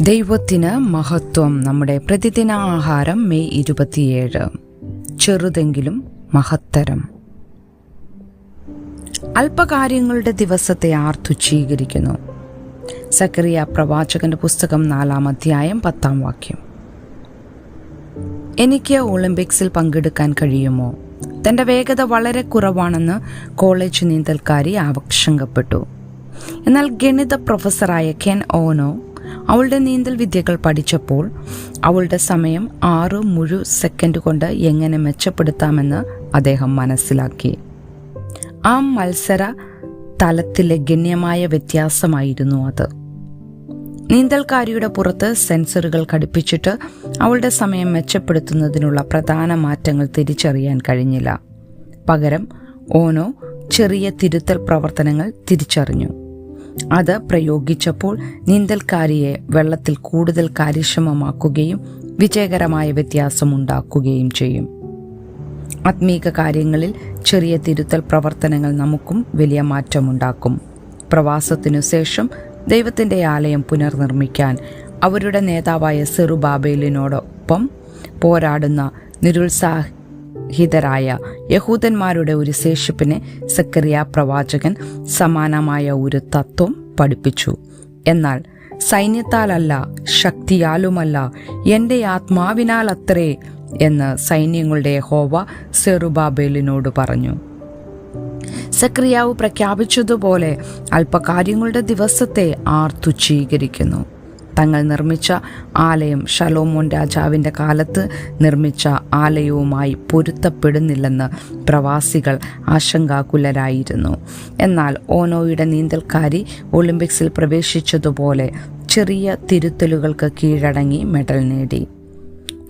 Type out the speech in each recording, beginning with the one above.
ദൈവത്തിന് മഹത്വം. നമ്മുടെ പ്രതിദിന ആഹാരം മെയ് ഇരുപത്തിയേഴ്. ചെറുതെങ്കിലും മഹത്തരം. അല്പകാര്യങ്ങളുടെ ദിവസത്തെ ആർ തുച്ഛീകരിക്കുന്നു സക്കറിയ പ്രവാചകന്റെ പുസ്തകം നാലാം അധ്യായം പത്താം വാക്യം. എനിക്ക് ഒളിമ്പിക്സിൽ പങ്കെടുക്കാൻ കഴിയുമോ? തന്റെ വേഗത വളരെ കുറവാണെന്ന് കോളേജ് നീന്തൽക്കാരി ആശങ്കപ്പെട്ടു എന്നാൽ ഗണിത പ്രൊഫസറായ കെൻ ഓനോ അവളുടെ നീന്തൽ വിദ്യകൾ പഠിച്ചപ്പോൾ അവളുടെ സമയം ആറ് മുഴു സെക്കൻഡ് കൊണ്ട് എങ്ങനെ മെച്ചപ്പെടുത്താമെന്ന് അദ്ദേഹം മനസ്സിലാക്കി. ആ മത്സര തലത്തിലെ ഗണ്യമായ വ്യത്യാസമായിരുന്നു അത്. നീന്തൽക്കാരിയുടെ പുറത്ത് സെൻസറുകൾ ഘടിപ്പിച്ചിട്ട് അവളുടെ സമയം മെച്ചപ്പെടുത്തുന്നതിനുള്ള പ്രധാന മാറ്റങ്ങൾ തിരിച്ചറിയാൻ കഴിഞ്ഞില്ല. പകരം ഓനോ ചെറിയ തിരുത്തൽ പ്രവർത്തനങ്ങൾ തിരിച്ചറിഞ്ഞു. അത് പ്രയോഗിച്ചപ്പോൾ നീന്തൽക്കാരിയെ വെള്ളത്തിൽ കൂടുതൽ കാര്യക്ഷമമാക്കുകയും വിജയകരമായ വ്യത്യാസം ഉണ്ടാക്കുകയും ചെയ്യും. ആത്മീക കാര്യങ്ങളിൽ ചെറിയ തിരുത്തൽ പ്രവർത്തനങ്ങൾ നമുക്കും വലിയ മാറ്റമുണ്ടാക്കും. പ്രവാസത്തിനു ശേഷം ദൈവത്തിന്റെ ആലയം പുനർനിർമ്മിക്കാൻ അവരുടെ നേതാവായ സെറുബാബേലിനോടൊപ്പം പോരാടുന്ന നിരുത്സാഹിതരായ യഹൂദന്മാരുടെ ഒരു ശേഷിപ്പിനെ സക്കറിയ പ്രവാചകൻ സമാനമായ ഒരു തത്വം പഠിപ്പിച്ചു. എന്നാൽ സൈന്യത്താലല്ല ശക്തിയാലുമല്ല എന്റെ ആത്മാവിനാൽ അത്രേ എന്ന് സൈന്യങ്ങളുടെ ഹോവ സെറുബാബേലിനോട് പറഞ്ഞു. സക്രിയാവ് പ്രഖ്യാപിച്ചതുപോലെ അല്പകാര്യങ്ങളുടെ ദിവസത്തെ ആർ തുച്ഛീകരിക്കുന്നു. തങ്ങൾ നിർമ്മിച്ച ആലയം ഷലോമോൻ രാജാവിന്റെ കാലത്ത് നിർമ്മിച്ച ആലയവുമായി പൊരുത്തപ്പെടുന്നില്ലെന്ന് പ്രവാസികൾ ആശങ്കാകുലരായിരുന്നു. എന്നാൽ ഓനോയുടെ നീന്തൽക്കാരി ഒളിമ്പിക്സിൽ പ്രവേശിച്ചതുപോലെ ചെറിയ തിരുത്തലുകൾക്ക് കീഴടങ്ങി മെഡൽ നേടി.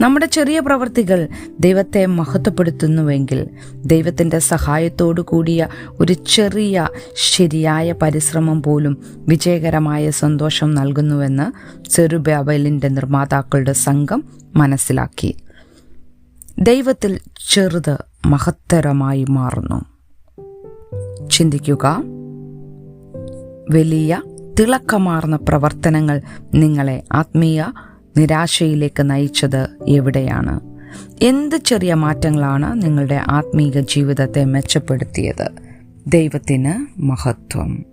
നമ്മുടെ ചെറിയ പ്രവൃത്തികൾ ദൈവത്തെ മഹത്വപ്പെടുത്തുന്നുവെങ്കിൽ ദൈവത്തിന്റെ സഹായത്തോടു കൂടിയ ഒരു ചെറിയ ശരിയായ പരിശ്രമം പോലും വിജയകരമായ സന്തോഷം നൽകുന്നുവെന്ന് ചെറുബാബലിന്റെ നിർമ്മാതാക്കളുടെ സംഘം മനസ്സിലാക്കി. ദൈവത്തിൽ ചെറുത് മഹത്തരമായി മാറുന്നു. ചിന്തിക്കുക വലിയ തിളക്കമാർന്ന പ്രവർത്തനങ്ങൾ നിങ്ങളെ ആത്മീയ നിരാശയിലേക്ക് നയിച്ചത് എവിടെയാണ്? എന്ത് ചെറിയ മാറ്റങ്ങളാണ് നിങ്ങളുടെ ആത്മീക ജീവിതത്തെ മെച്ചപ്പെടുത്തിയത്? ദൈവത്തിന് മഹത്വം.